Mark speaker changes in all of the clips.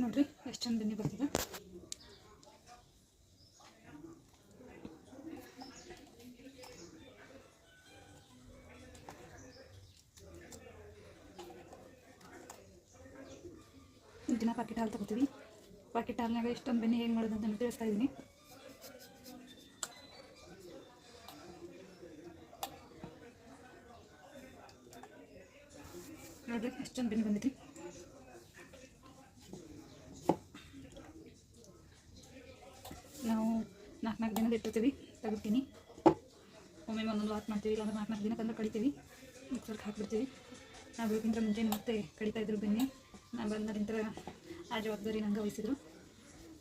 Speaker 1: ನೋಡ್ರಿ, ಎಷ್ಟು ಚಂದ ಬೆನ್ನಿ ಬರ್ತಿದೆ. ದಿನ ಪ್ಯಾಕೆಟ್ ಹಾಲು ತಗೋತೀವಿ. ಪ್ಯಾಕೆಟ್ ಹಾಲಿನಾಗ ಇಷ್ಟೊಂದು ಬೆನ್ನಿ ಹೇಗೆ ಮಾಡೋದು ಅಂತ ತಿಳಿಸ್ತಾ ಇದ್ದೀನಿ ನೋಡ್ರಿ, ಎಷ್ಟೊಂದು ಬೆನ್ನಿ ಬಂದೈತಿ ನಾವು ನಾಲ್ಕು ದಿನದ ಇಟ್ಟಿರ್ತೀವಿ ತೆಗಿತೀನಿ ಒಮ್ಮೆ ಒಂದೊಂದು ವಾಟ್ ಮಾಡ್ತೀವಿ, ಇಲ್ಲಾಂದ್ರೆ ನಾಲ್ಕು ನಾಲ್ಕು ದಿನಕ್ಕಂದ್ರೆ ಕಡಿತೀವಿ. ಮಿಕ್ಸರ್ಗೆ ಹಾಕಿಬಿಡ್ತೀವಿ. ನಾವು ಬೇಕಿಂತ ಮುಂಚೆ ಮತ್ತೆ ಕಡಿತಾ ಇದ್ರು ಬೆನ್ನೆ ನಾನು ಬಂದ ನಂತರ ಆ ಜವಾಬ್ದಾರಿ ನಂಗೆ ವಹಿಸಿದ್ರು.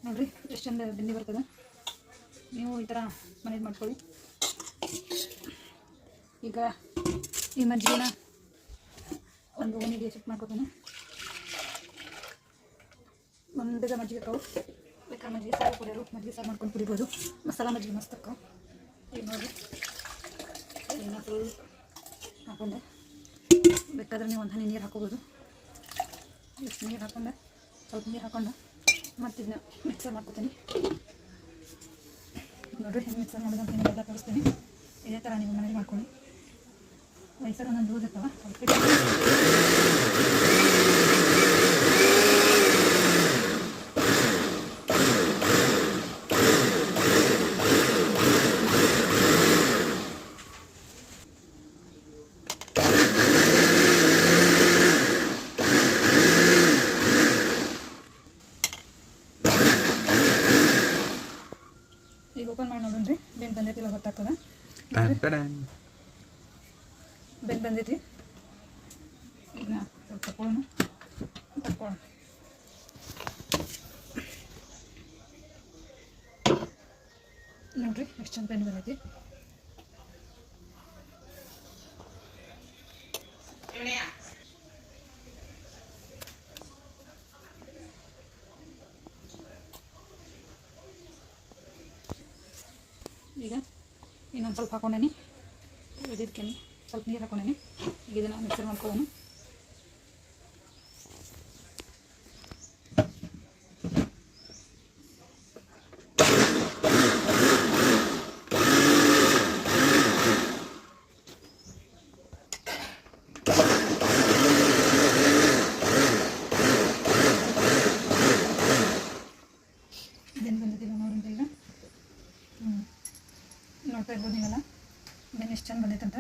Speaker 1: ನೋಡಿರಿ, ಎಷ್ಟು ಚಂದ ಬೆನ್ನೆ ಬರ್ತದೆ. ನೀವು ಈ ಥರ ಮನೇಲಿ ಮಾಡ್ಕೊಳ್ಳಿ. ಈಗ ಈ ಮಜ್ಜಿಗೆನ ಒಂದು ಓಣಿಗೆ ಶಿಫ್ಟ್ ಮಾಡ್ಕೊತಾನೆ. ಒಂದು ಮಜ್ಜಿಗೆ ಕಾವು ಬೇಕಾದ್ರೆ ಮಜ್ಜಿಗೆ ಸಾರು ಕುಡಿಯೋರು ಮಜ್ಜಿಗೆ ಸಾರು ಮಾಡ್ಕೊಂಡು ಕುಡಿಬೋದು. ಮಸಾಲ ಮಜ್ಜಿಗೆ ಮಸ್ತಕ್ಕ ಈಗ ನೋಡಿ. ಇನ್ನು ಫುಲ್ ಹಾಕೊಂಡೆ. ಬೇಕಾದ್ರೆ ನೀವು ಒಂದು ಹನಿ ನೀರು ಹಾಕೋಬೋದು. ಇಷ್ಟು ನೀರು ಹಾಕೊಂಡೆ. ಸ್ವಲ್ಪ ನೀರು ಹಾಕೊಂಡು ಮತ್ತು ಇದನ್ನ ಮಿಕ್ಸರ್ ಮಾಡ್ಕೊತೀನಿ. ನೋಡಿರಿ, ಹೆಂಗೆ ಮಿಕ್ಸರ್ ಮಾಡೋದಂತ ನಿಮಗೆಲ್ಲ ತೋರಿಸ್ತೀನಿ. ಇದೇ ಥರ ನೀವು ಮನೇಲಿ ಮಾಡ್ಕೊಳ್ಳಿ. ವಯಸ್ಸಾಗ ಒಂದೊಂದು ರೂಲ್ ಈಗ ಓಪನ್ ಮಾಡಿ ನೋಡೋಣ್ರಿ ಬೆನ್ ಬಂದೈತಿಲ್ಲ ಗೊತ್ತಾಗ್ತದ? ಬೆನ್ ಬಂದೈತಿ. ಈಗ ತಕೊಳ್ಳೋಣ ತಕೊಳ್ಳೋಣ ನೋಡ್ರಿ ಎಷ್ಟು ಚಂದ ಬೆನ್ ಬಂದೈತಿ. ಈಗ ಇನ್ನೊಂದು ಸ್ವಲ್ಪ ಹಾಕೊಂಡೇನಿ. ಇದಕ್ಕೆ ಸ್ವಲ್ಪ ನೀರು ಹಾಕೊಂಡೇನಿ. ಈಗ ಇದನ್ನು ಮಿಕ್ಸರ್ ಮಾಡ್ಕೊಳ್ಳೋಣ ಬೆನ್ನು ಬಂದಿದ್ದಿಲ್ಲ ನೋಡಿದ್ರೆ ಈಗ ಹ್ಞೂ ನೋಡ್ತಾ ಇರ್ಬೋದು ನೀವೆಲ್ಲ? ಬೆನ್ನು ಎಷ್ಟು ಚೆಂದ ಬಂದೈತಂತ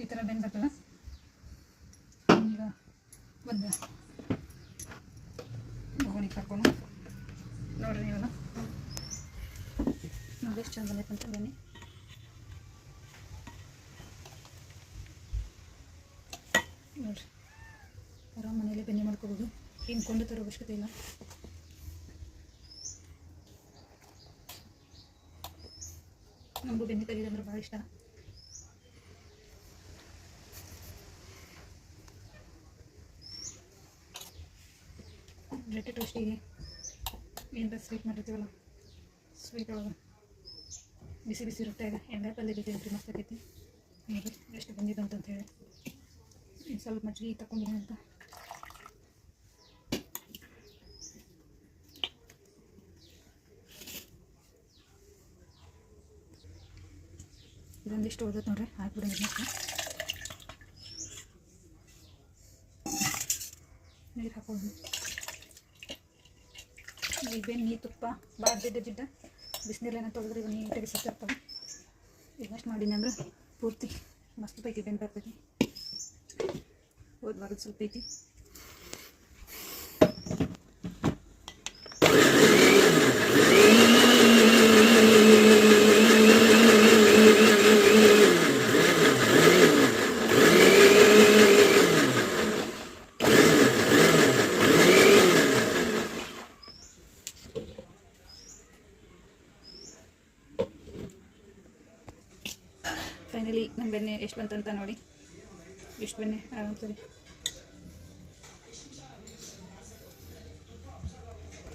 Speaker 1: ಈ ಥರ ಬೆನ್ನು ಬರ್ತಲ್ಲ ಈಗ ಒಂದು ಗೋಣಿಗೆ ಹಾಕೊಂಡು ನೋಡ್ರಿ ನೀವೆಲ್ಲ? ನೋಡಿ ಎಷ್ಟು ಚೆಂದ ಬಂದೈತಂತ ಬನ್ನಿ. ನೋಡ್ರಿ. ಆರಾಮ ಮನೆಯಲ್ಲಿ ಬೆನ್ನಿ ಮಾಡ್ಕೋಬೋದು. ಕೊಂಡು ತರೋ ಅವಶ್ಯಕತೆ ಇಲ್ಲ. ನಮಗೂ ಬೆನ್ನಿ ತೆಗೆಯೋದು ಅಂದ್ರೆ ಭಾಳ ಇಷ್ಟ ರೊಟ್ಟಿ ಟೋಸ್ಟಿಗೆ ಏನರ ಸ್ವೀಟ್ ಮಾಡಿರ್ತೀವಲ್ಲ ಸ್ವೀಟ್ ಒಳಗೆ ಬಿಸಿ ಬಿಸಿ ರೊಟ್ಟಾಗ ಎಣ್ಣೆ ಪಲ್ಯ ಜೊತೆ ಇದ್ರಿ ಮಸ್ತ್ ಆಗೈತಿ ನೋಡಿ ಎಷ್ಟು ಬಂದಿದ್ದು ಅಂತ ಹೇಳಿ ಇನ್ನು ಸ್ವಲ್ಪ ಮಜ್ಜಿಗೆ ತಗೊಂಡಿನಿ ಅಂತ ಇದೊಂದಿಷ್ಟು ಉಳ್ದೈತೆ ನೋಡ್ರಿ ಹಾಕ್ಬಿಡಿ ನೀರು ಹಾಕೊಳ್ಳೋದು ಇವೇನು ನೀರು ತುಪ್ಪ ಭಾಳ ಜಿಡ್ಡ ಜಿಡ್ಡ. ಬಿಸಿನೀರನ್ನ ತೊಳೆದ್ರೆ ಇವಾಗ ನೀಟಾಗಿ ಇದಷ್ಟು ಮಾಡೀನಿ ಅಂದ್ರೆ ಪೂರ್ತಿ. ಮಸ್ತ್ ಪೈಕಿ ಬೆಂದು ಬರ್ತೈತಿ. ಹೋದ್ವಾರದ ಸ್ವಲ್ಪ ಐತಿ. ಫೈನಲಿ ನಮ್ಮ ಬೆಣ್ಣೆ ಎಷ್ಟು ಬಂತಂತ ನೋಡಿ. ಎಷ್ಟು ಬೆಣ್ಣೆ ಸರಿ.